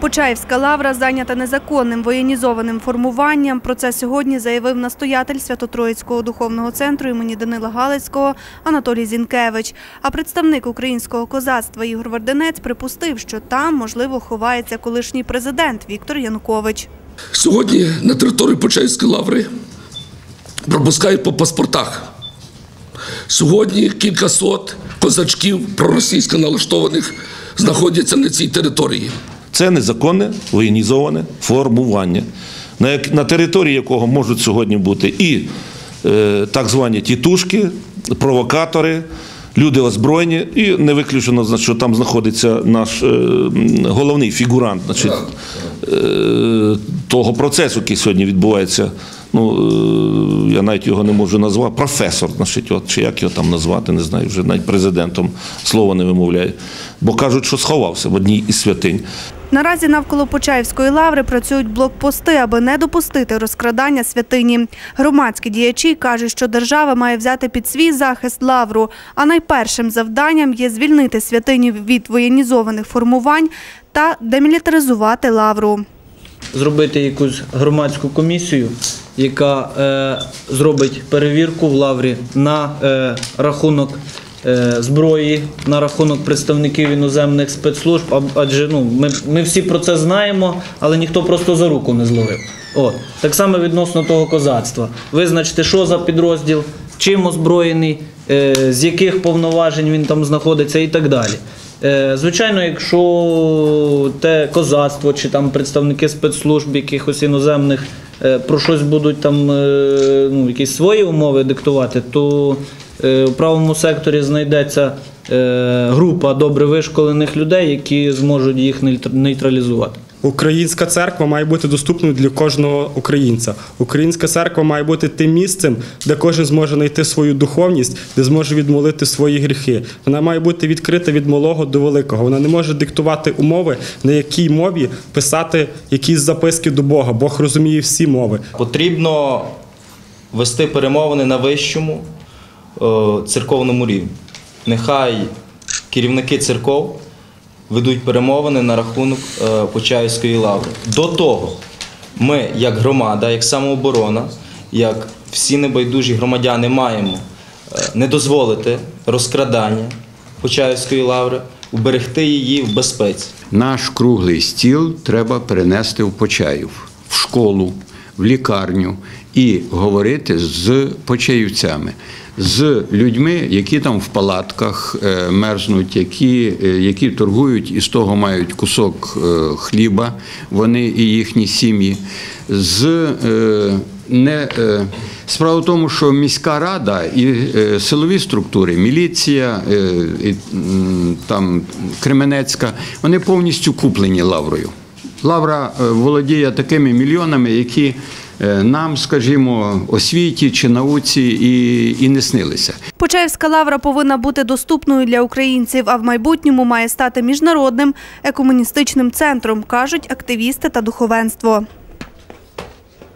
Почаївська лавра зайнята незаконним воєнізованим формуванням. Про це сьогодні заявив настоятель Свято-Троїцького духовного центру імені Данила Галицького Анатолій Зінкевич. А представник українського козацтва Ігор Варденець припустив, що там, можливо, ховається колишній президент Віктор Янукович. Сьогодні на території Почаївської лаври пропускають по паспортах. Сьогодні кількасот козачків проросійсько налаштованих знаходяться на цій території. Це незаконне воєнізоване формування, на, на території якого можуть сьогодні бути і е, так звані тітушки, провокатори, люди озброєні, і не виключено, що там знаходиться наш е, головний фігурант значить, е, того процесу, який сьогодні відбувається. Ну, е, я навіть його не можу назвати. Професор, значить, от, чи як його там назвати, не знаю, вже навіть президентом слово не вимовляє. Бо кажуть, що сховався в одній із святинь. Наразі навколо Почаївської лаври працюють блокпости, аби не допустити розкрадання святині. Громадські діячі кажуть, що держава має взяти під свій захист лавру, а найпершим завданням є звільнити святиню від воєнізованих формувань та демілітаризувати лавру. зробити якусь громадську комісію, яка е, зробить перевірку в лаврі на е, рахунок зброї, на рахунок представників іноземних спецслужб. Адже ну, ми, ми всі про це знаємо, але ніхто просто за руку не зловив. От. Так само відносно того козацтва. Визначити, що за підрозділ, чим озброєний, е, з яких повноважень він там знаходиться і так далі. Е, Звичайно, якщо те козацтво чи там представники спецслужб якихось іноземних е, про щось будуть там е, ну, якісь свої умови диктувати, то е, у правому секторі знайдеться е, група добре вишколених людей, які зможуть їх нейтралізувати. Українська церква має бути доступною для кожного українця. Українська церква має бути тим місцем, де кожен зможе знайти свою духовність, де зможе відмолити свої гріхи. Вона має бути відкрита від малого до великого. Вона не може диктувати умови, на якій мові писати якісь записки до Бога. Бог розуміє всі мови. Потрібно вести перемовини на вищому е, церковному рівні. Нехай керівники церков ведуть перемовини на рахунок е, Почаївської лаври. До того ми, як громада, як самооборона, як всі небайдужі громадяни, маємо е, не дозволити розкрадання Почаївської лаври, уберегти її в безпеці. Наш круглий стіл треба перенести в Почаїв, в школу, в лікарню і говорити з почаївцями, з людьми, які там в палатках е, мерзнуть, які, е, які торгують і з того мають кусок е, хліба, вони і їхні сім'ї. з не справа в тому, що міська рада і силові структури, міліція, і, там Кременецька, вони повністю куплені лаврою. Лавра е, володіє такими мільйонами, які е, нам, скажімо, освіті чи науці і, і не снилися. Почаївська лавра повинна бути доступною для українців, а в майбутньому має стати міжнародним екомуністичним центром, кажуть активісти та духовенство.